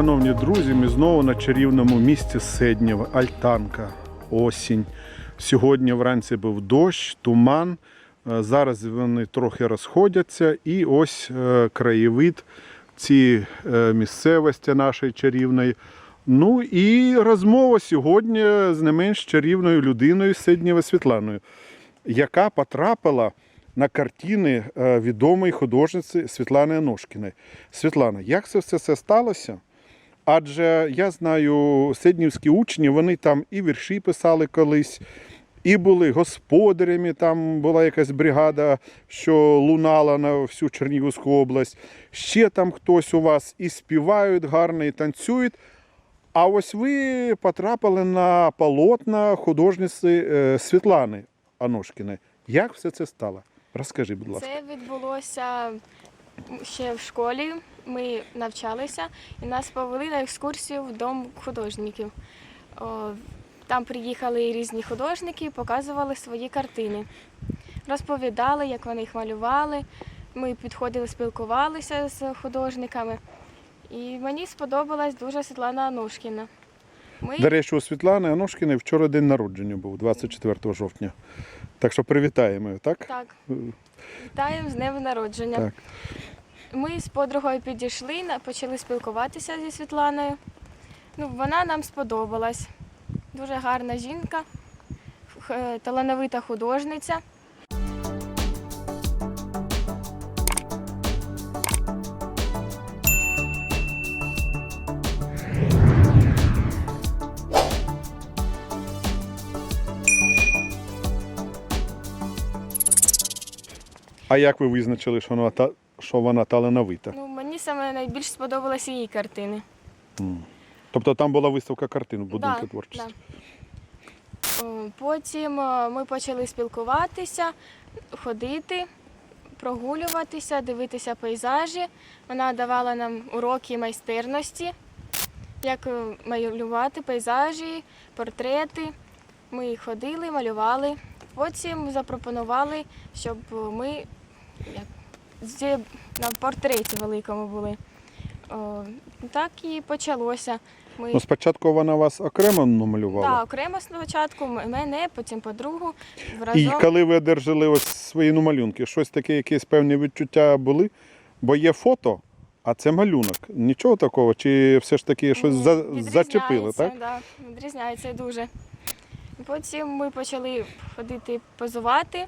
Шановні друзі, ми знову на чарівному місці Седнєва, Альтанка, осінь. Сьогодні вранці був дощ, туман. Е, Зараз вони трохи розходяться, і ось е, краєвид ці е, місцевості нашої чарівної. Ну і розмова сьогодні з не менш чарівною людиною Седнєва Світланою, яка потрапила на картини відомої художниці Світлани Аношкіної. Світлана, як це все це сталося? Адже я знаю, седнівські учні, вони там і вірші писали колись, і були господарями. Там була якась бригада, що лунала на всю Чернігівську область. Ще там хтось у вас і співають гарно, і танцюють. А ось ви потрапили на полотна художниці е, Світлани Аношкіної. Як все це стало? Розкажи, будь ласка. Це відбулося ще в школі. Ми навчалися і нас повели на екскурсію в дом художників. Там приїхали різні художники, показували свої картини, розповідали, як вони їх малювали. Ми підходили, спілкувалися з художниками. І мені сподобалась дуже Світлана Анушкіна. Ми До речі, у Світлани Аношкіної вчора день народження був, 24 жовтня. Так що привітаємо, так? так вітаємо з днем народження. Так. Ми з подругою підійшли, почали спілкуватися зі Світланою. Ну, вона нам сподобалась. Дуже гарна жінка, е, талановита художниця. А як ви визначили, що вона, та, що вона талановита? Ну, мені саме найбільш сподобалися її картини. Тобто там була виставка картин в будинку Да, творчості. да. О, Потім е, ми почали спілкуватися, ходити, прогулюватися, дивитися пейзажі. Вона давала нам уроки майстерності, як е, малювати пейзажі, портрети. Ми ходили, малювали. Потім запропонували, щоб ми як, на портреті великому були. О, так і почалося. Ми Ну, спочатку вона вас окремо намалювала. так, окремо спочатку мене, потім подругу. І коли ви одержали ось свої ну, малюнки, щось таке, якісь певні відчуття були? Бо є фото, а це малюнок. Нічого такого, чи все ж таки щось Ні, за, зачепили, так? Да, відрізняється дуже. Потім ми почали ходити позувати.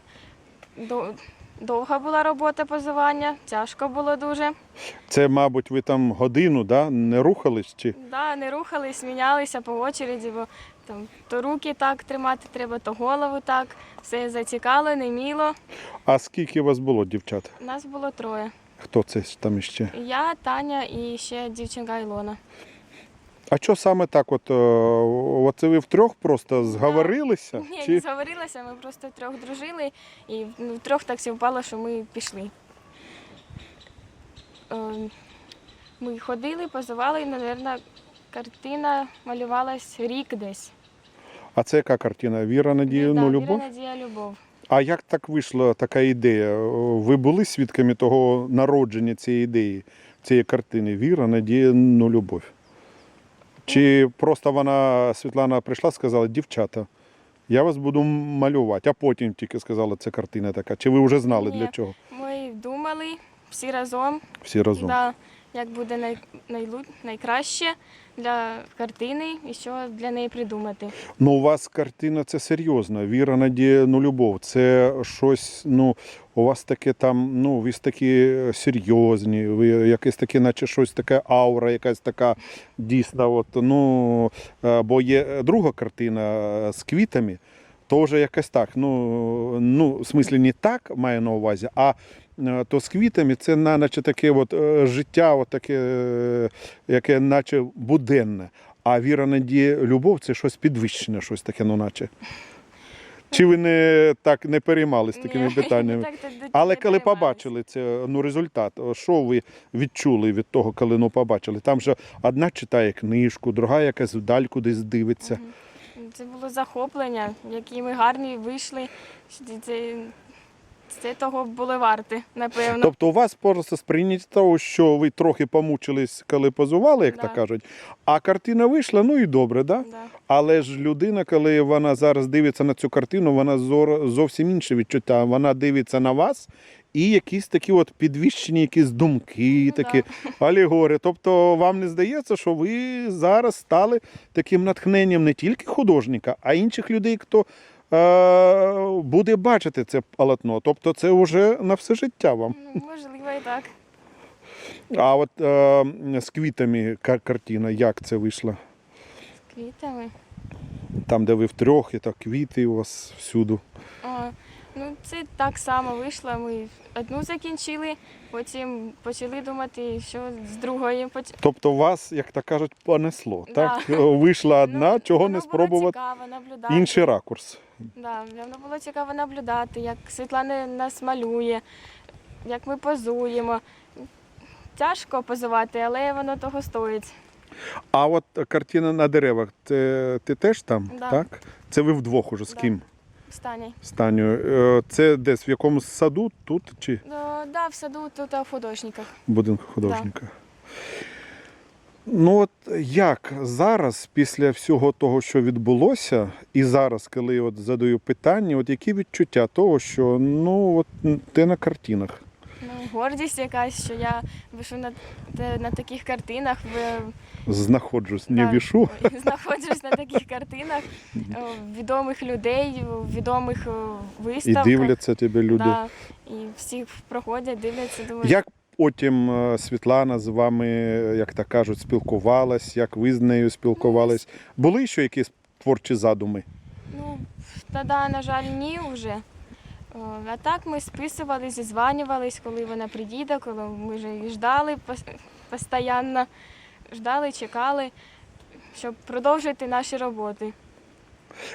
До- Довга була робота позування, тяжко було дуже. Це, мабуть, ви там годину да? не рухались? Чи... Да, не рухались, мінялися по очереді, бо там то руки так тримати треба, то голову так. Все зацікало, не міло. А скільки у вас було дівчат? Нас було троє. Хто це там іще? Я, Таня і ще дівчинка Ілона. А що саме так? От, е, оце ви втрьох просто зговорилися? Ні, Чи... не заварилася, ми просто трьох дружили і ну, трьох так впало, що ми пішли. Е, Ми ходили, позували, і, мабуть, картина малювалась рік десь. А це яка картина? Віра, надія, Да, ну, Віра. Надія, любов. А як так вийшла така ідея? Ви були свідками того народження цієї ідеї, цієї картини Віра, надія, ну, любов? Чи просто вона, Світлана, прийшла і сказала, дівчата, я вас буду малювати, а потім тільки сказала, це картина така. Чи ви вже знали Ні. для чого? Ми думали всі разом, Всі разом. да, як буде най, най- найкраще для картини і що для неї придумати. Ну, у вас картина це серйозна. Віра, надія, ну, любов. Це щось, ну, у вас таке там, ну, ви такі серйозні, ви якесь таке, наче щось таке аура, якась така дійсна. От, ну, е, бо є друга картина е, з квітами, то вже якось так. Ну, ну, в смислі, не так маю на увазі, а то з квітами це наче таке от, е, життя, от таке, е, яке наче буденне. А віра, надія, любов це щось підвищене, щось таке, ну наче. Чи ви не так не переймались такими Ні, питаннями? так, так, Але коли побачили це ну, результат, що ви відчули від того, коли ну, побачили? Там же одна читає книжку, друга якась вдаль кудись дивиться. Це було захоплення, які ми гарні вийшли. Це, це того було варте, напевно. Тобто у вас просто сприйняття того, що ви трохи помучились, коли позували, як Да. так кажуть, а картина вийшла, ну і добре, да? Да. Але ж людина, коли вона зараз дивиться на цю картину, вона зовсім інше відчуття. Вона дивиться на вас і якісь такі от підвищені якісь думки, Ну, такі алегорії. Тобто вам не здається, що ви зараз стали таким натхненням не тільки художника, а інших людей, хто буде бачити це полотно. Тобто це вже на все життя вам. Ну, можливо, і так. А от е, з квітами картина, як це вийшло? З квітами. Там, де ви втрьох, і так квіти у вас всюди. Ну, це так само вийшло. Ми одну закінчили, потім почали думати, що з другої поч... Тобто вас, як так кажуть, понесло. Да. Так? Вийшла одна, Ну, чого не спробувати цікаво інший ракурс. Да, воно було цікаво наблюдати, як Світлана нас малює, як ми позуємо. Тяжко позувати, але воно того стоїть. А от картина на деревах, це ти теж там? Да. Так? Це ви вдвох уже з Да. ким? Стані. З Танею. Е, Це десь в якомусь саду, тут чи Так, да, в саду тут в художниках. будинку художника? Ну от як зараз, після всього того, що відбулося, і зараз, коли от задаю питання, от які відчуття того, що ну от ти на картинах? Ну, гордість якась, що я вишу на, на таких картинах, в, Знаходжусь, не вішу. знаходжусь на таких картинах відомих людей, відомих о, І дивляться тебе люди. Да, і всі проходять, дивляться, думають, Як потім е, Світлана з вами, е, як так кажуть, спілкувалась, як ви з нею спілкувались? Були ще якісь творчі задуми? Ну, тоді, на жаль, ні вже. А так ми списувались, зізванювались, коли вона приїде, коли ми вже її ждали постійно, ждали, чекали, щоб продовжити наші роботи.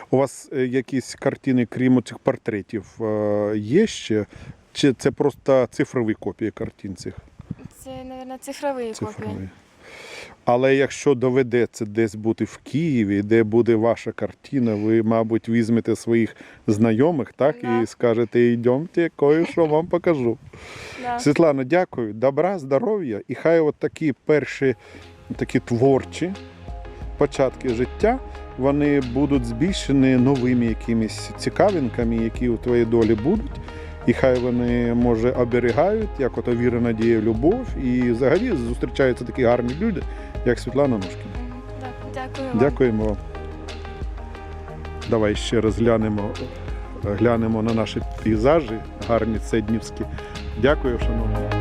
У вас е, якісь картини, крім цих портретів, е, є ще? Чи це просто цифрові копії картин цих? Це, мабуть, цифрові копії. Але якщо доведеться десь бути в Києві, де буде ваша картина, ви, мабуть, візьмете своїх знайомих, так? Да. І скажете, йдемте, кое-що вам покажу. Да. Світлано, дякую. Добра, здоров'я. І хай от такі перші такі творчі початки життя вони будуть збільшені новими якимись цікавинками, які у твоїй долі будуть. І хай вони, може, оберігають, як ото віра, надія, любов. І взагалі зустрічаються такі гарні люди, як Світлана Ножкіна. Мгм. Дякую вам. Дякуємо вам. Давай ще раз глянемо, глянемо на наші пейзажі гарні цеднівські. Дякую, шановні.